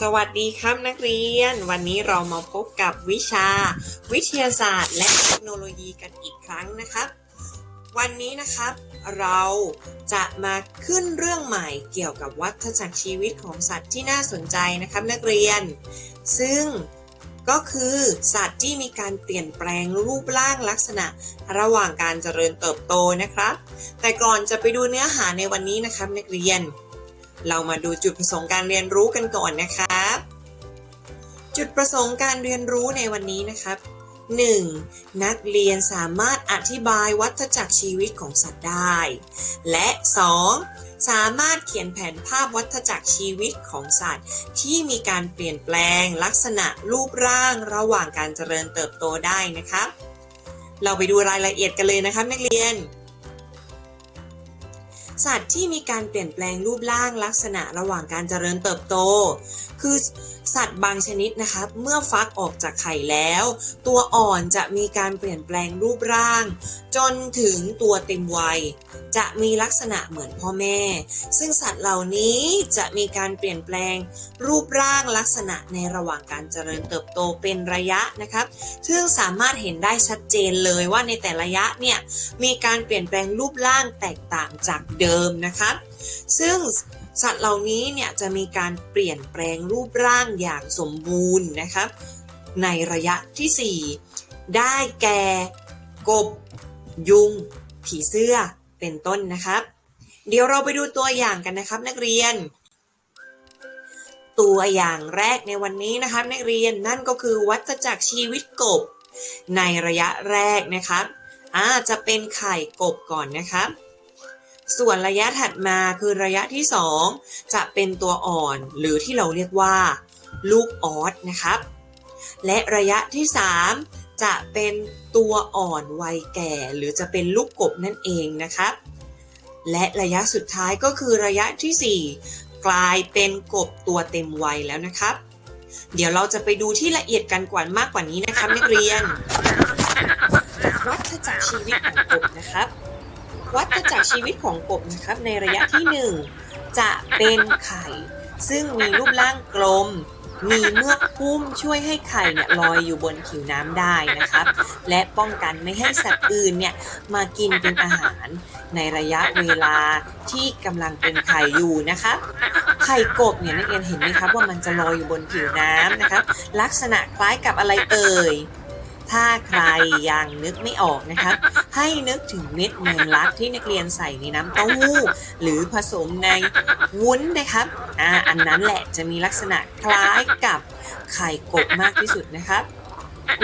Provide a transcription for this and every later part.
สวัสดีครับนักเรียน วันนี้เรามาพบกับวิชา วิทยาศาสตร์ และเทคโนโลยีกันอีกครั้งนะครับ วันนี้นะครับเราจะมาขึ้นเรื่องใหม่เกี่ยวกับวัฏจักรชีวิตของสัตว์ที่น่าสนใจนะครับนักเรียน ซึ่งก็คือสัตว์ที่มีการเปลี่ยนแปลงรูปร่างลักษณะ ระหว่างการเจริญเติบโตนะครับ แต่ก่อนจะไปดูเนื้อหาในวันนี้นะครับนักเรียน เรามาดูจุดประสงค์การเรียนรู้กันก่อนนะคะ รับ จุดประสงค์การเรียนรู้ในวันนี้นะครับ 1. นักเรียนสามารถอธิบายวัฏจักรชีวิตของสัตว์ได้ และ 2. สามารถเขียนแผนภาพวัฏจักรชีวิตของสัตว์ ที่มีการเปลี่ยนแปลงลักษณะรูปร่างระหว่างการเจริญเติบโตได้นะครับ เราไปดูรายละเอียดกันเลยนะครับนักเรียน สัตว์ที่มีการเปลี่ยนแปลงรูปร่างลักษณะระหว่างการเจริญเติบโต คือ สัตว์บางชนิดนะครับเมื่อฟักออกจากไข่แล้ว ตัวอ่อนจะมีการเปลี่ยนแปลงรูปร่าง จนถึงตัวเต็มวัย จะมีลักษณะเหมือนพ่อแม่ ซึ่งสัตว์เหล่านี้จะมีการเปลี่ยนแปลงรูปร่างลักษณะในระหว่างการเจริญเติบโตเป็นระยะนะครับ ซึ่งสามารถเห็นได้ชัดเจนเลยว่าในแต่ละระยะเนี่ยมีการเปลี่ยนแปลงรูปร่างแตกต่างจากเดิมนะครับ ซึ่ง สัตว์เหล่านี้เนี่ยจะมีการเปลี่ยนแปลงรูปร่างอย่างสมบูรณ์นะครับในระยะที่ 4 ได้แก่ กบ ยุง ผีเสื้อเป็นต้นนะครับ เดี๋ยวเราไปดูตัวอย่างกันนะครับนักเรียน ตัวอย่างแรกในวันนี้นะครับนักเรียนนั่นก็คือวัฏจักรชีวิตกบ ในระยะแรกนะครับอาจะเป็นไข่กบก่อนนะครับ ส่วนระยะถัดมาคือระยะที่ 2 จะเป็นตัวอ่อนหรือที่เราเรียกว่า ลูกออสนะครับ และระยะที่ 3 จะเป็นตัวอ่อนวัยแก่ หรือจะเป็นลูกกบนั่นเองนะครับ และระยะสุดท้ายก็คือระยะที่ 4 กลายเป็นกบตัวเต็มวัยแล้วนะครับ เดี๋ยวเราจะไปดูที่ละเอียดกันกว่ามากกว่านี้นะครับนักเรียนวัฏจักรชีวิตของกบนะครับ วัฏจักรชีวิตของกบนะครับในระยะที่ 1 จะเป็นไข่ ซึ่งมีรูปร่างกลม มีเมือกพุ่มช่วยให้ไข่เนี่ยลอยอยู่บนผิวน้ำได้นะครับ และป้องกันไม่ให้สัตว์อื่นเนี่ยมากินเป็นอาหาร ในระยะเวลาที่กำลังเป็นไข่อยู่นะครับไข่กบเนี่ยนักเรียนเห็นไหมครับว่ามันจะลอยอยู่บนผิวน้ำนะครับ ลักษณะคล้ายกับอะไรเอ่ย ถ้าใครยังนึกไม่ออกนะครับ ให้นึกถึงเม็ดแมงลักที่นักเรียนใส่ในน้ำเต้าหู้ หรือผสมในวุ้นนะครับอ่าอันนั้นแหละจะมีลักษณะคล้ายกับไข่กบมากที่สุดนะครับ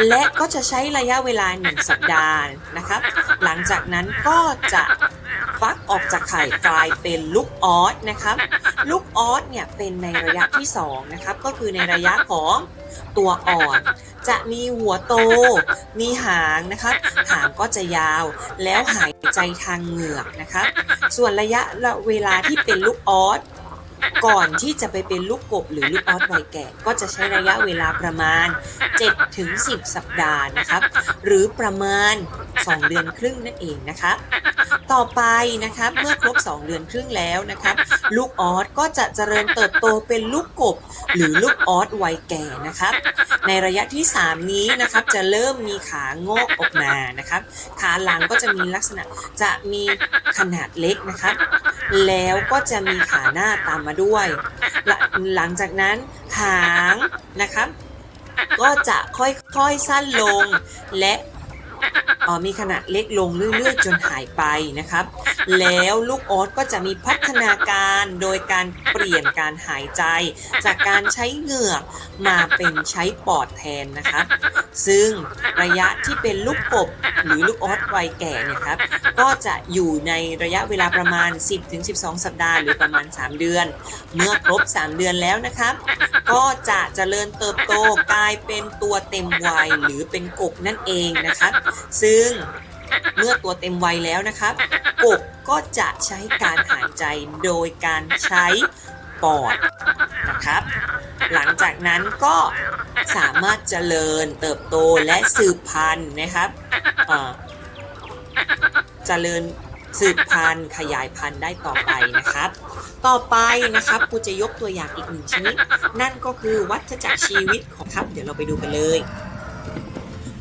และก็จะใช้ระยะเวลา1สัปดาห์นะครับ หลังจากนั้นก็จะฟักออกจากไข่กลายเป็นลูกออสนะครับ ลูกออสเนี่ยเป็นในระยะที่2นะครับก็คือในระยะของ ตัวอ่อน จะมีหัวโต มีหางนะคะหางก็จะยาวแล้วหายใจทางเหงือกนะคะส่วนระยะเวลาที่เป็นลูกออสก่อนที่จะไปเป็นลูกกบหรือลูกออสวัยแก่ ก็จะใช้ระยะเวลาประมาณ7ถึง10 สัปดาห์นะครับ หรือประมาณ 2 เดือนครึ่งนั่นเองนะครับต่อไปนะครับเมื่อครบ 2 เดือนครึ่งแล้วนะครับลูกออสก็จะเจริญเติบโตเป็นลูกกบ หรือลูกออสวัยแก่นะครับในระยะที่ 3 นี้นะครับจะเริ่มมีขางอกออกมานะครับขาหลังก็จะมีลักษณะจะมีขนาดเล็กนะครับแล้วก็จะมีขาหน้าตามมาด้วย หลังหลังจากนั้นหางนะครับก็จะค่อยๆสั้นลง และ มีขนาดเล็กลงเรื่อยๆ จนหายไปนะครับ แล้วลูกออสก็จะมีพัฒนาการโดยการเปลี่ยนการหายใจ จากการใช้เหงือกมาเป็นใช้ปอดแทนนะครับซึ่งระยะที่เป็นลูกกบหรือลูกออสวัยแก่เนี่ยครับก็จะอยู่ในระยะเวลาประมาณ 10-12 สัปดาห์หรือประมาณ 3 เดือน เมื่อครบ 3 เดือนแล้วนะครับ ก็จะเจริญเติบโตกลายเป็นตัวเต็มวัยหรือเป็นกบนั่นเองนะครับซึ่งเมื่อตัวเต็มวัยแล้วนะครับกบก็จะใช้การหายใจโดยการใช้ปอดนะครับ หลังจากนั้นก็สามารถเจริญเติบโตและสืบพันธุ์นะครับเจริญสืบพันธุ์ขยายพันธุ์ได้ต่อไปนะครับ ต่อไปนะครับครูจะยกตัวอย่างอีกหนึ่งชนิด นั่นก็คือวัฏจักรชีวิตของครับ เดี๋ยวเราไปดูกันเลย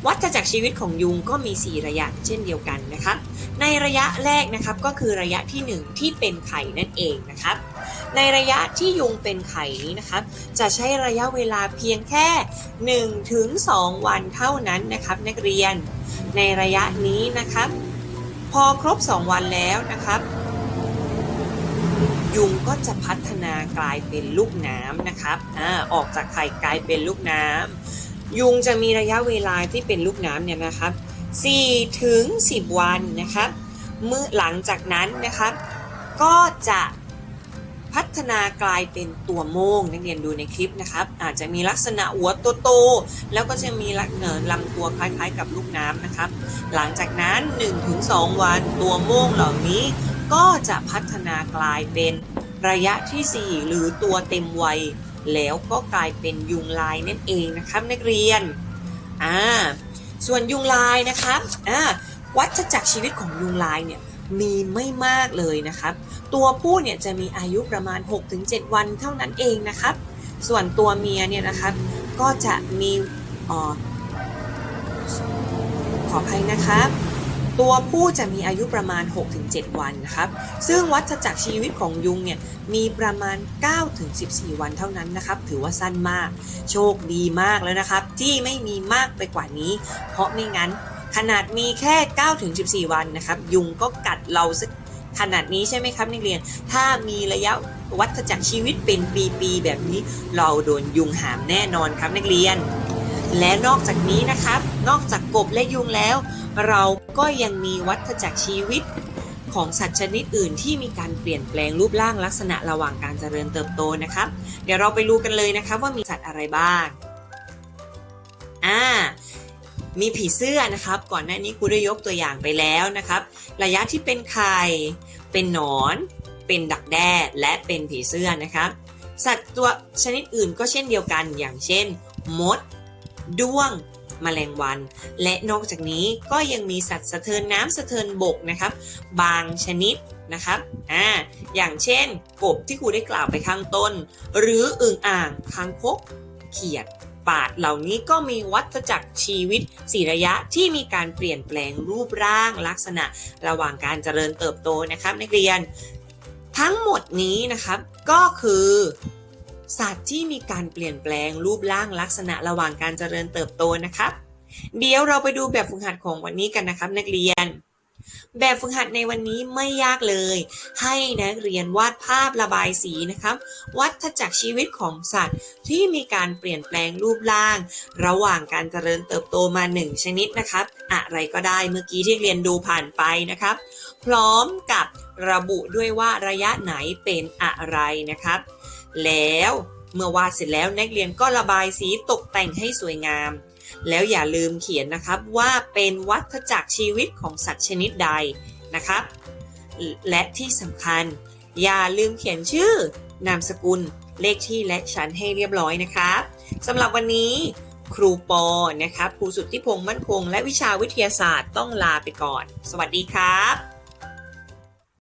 วัฏจักรชีวิตของยุงก็มี 4 ระยะเช่นเดียวกันนะครับ ในระยะแรกนะครับก็คือระยะที่ 1 ที่เป็นไข่นั่นเองนะครับ ในระยะที่ยุงเป็นไข่นี้นะครับ จะใช้ระยะเวลาเพียงแค่1ถึง2วันเท่านั้นนะครับ นักเรียน ในระยะนี้นะครับ พอครบ 2 วันแล้วนะครับยุงก็จะพัฒนากลายเป็นลูกน้ำนะครับอออกจากไข่กลายเป็นลูกน้ำ ยุงจะมีระยะเวลาที่เป็นลูกน้ำเนี่ยนะครับ4ถึง10 วันนะครับเมื่อหลังจากนั้นนะครับ ก็จะพัฒนากลายเป็นตัวโม่งนักเรียนดูในคลิปนะครับ อาจจะมีลักษณะหัวโตๆแล้วก็จะมีลักเนินลำตัวคล้ายๆ กับลูกน้ำนะครับ หลังจากนั้น 1-2 วันตัวโม่งเหล่านี้ก็จะพัฒนากลายเป็นระยะที่ 4 หรือตัวเต็มวัย แล้วก็กลายเป็นยุงลายนั่นเองนะครับนักเรียนอ่าส่วนยุงลายนะครับอ่าวัฏจักรชีวิตของยุงลายเนี่ยมีไม่มากเลยนะครับ ตัวผู้เนี่ยจะมีอายุประมาณ 6-7 วันเท่านั้นเองนะครับ ส่วนตัวเมียเนี่ยนะครับก็จะมีอ่อขออภัยนะครับ ตัวผู้จะมีอายุประมาณ 6-7 วันนะครับ ซึ่งวัฏจักรชีวิตของยุงเนี่ยมีประมาณ 9-14 วันเท่านั้นนะครับ ถือว่าสั้นมาก โชคดีมากแล้วนะครับ ที่ไม่มีมากไปกว่านี้ เพราะไม่งั้น ขนาดมีแค่ 9-14 วันนะครับ ยุงก็กัดเราสักขนาดนี้ใช่ไหมครับนักเรียน ถ้ามีระยะวัฏจักรชีวิตเป็นปีๆแบบนี้ เราโดนยุงหามแน่นอนครับนักเรียน และนอกจากนี้นะครับ นอกจากกบและยุงแล้ว เราก็ยังมีวัฏจักรชีวิตของสัตว์ชนิดอื่นที่มีการเปลี่ยนแปลงรูปร่างลักษณะระหว่างการเจริญเติบโตนะครับ เดี๋ยวเราไปดูกันเลยนะครับว่ามีสัตว์อะไรบ้าง อ่า มีผีเสื้อนะครับ ก่อนหน้านี้ครูได้ยกตัวอย่างไปแล้วนะครับ ระยะที่เป็นไข่ เป็นหนอน เป็นดักแด้และเป็นผีเสื้อนะครับ สัตว์ตัวชนิดอื่นก็เช่นเดียวกันอย่างเช่น มด ด้วง แมลงวัน และนอกจากนี้ก็ยังมีสัตว์สะเทินน้ำสะเทินบกนะครับ บางชนิดนะครับอ่าอย่างเช่น กบที่ครูได้กล่าวไปข้างต้น หรืออึ่งอ่างคางคกเขียดปาดเหล่านี้ก็มีวัฏจักรชีวิตสี่ระยะที่มีการเปลี่ยนแปลงรูปร่างลักษณะ ระหว่างการเจริญเติบโตนะครับนักเรียน ทั้งหมดนี้นะครับก็คือ สัตว์ที่มีการเปลี่ยนแปลงรูปร่างลักษณะระหว่างการเจริญเติบโตนะครับ เดี๋ยวเราไปดูแบบฝึกหัดของวันนี้กันนะครับ นักเรียน แบบฝึกหัดในวันนี้ไม่ยากเลย ให้นักเรียนวาดภาพระบายสีนะครับ วัฏจักรชีวิตของสัตว์ที่มีการเปลี่ยนแปลงรูปร่าง ระหว่างการเจริญเติบโตมาหนึ่งชนิดนะครับ อะไรก็ได้เมื่อกี้ที่เรียนดูผ่านไปนะครับ พร้อมกับระบุด้วยว่าระยะไหนเป็นอะไรนะครับ แล้วเมื่อวาดเสร็จแล้วนักเรียนก็ระบายสีตกแต่งให้สวยงาม แล้วอย่าลืมเขียนนะครับว่าเป็นวัฏจักรชีวิตของสัตว์ชนิดใดนะครับ และที่สำคัญ อย่าลืมเขียนชื่อนามสกุลเลขที่และชั้นให้เรียบร้อยนะครับสำหรับวันนี้ครูปอนะครับครูสุทธิพงษ์มั่นคง และวิชาวิทยาศาสตร์ต้องลาไปก่อน สวัสดีครับ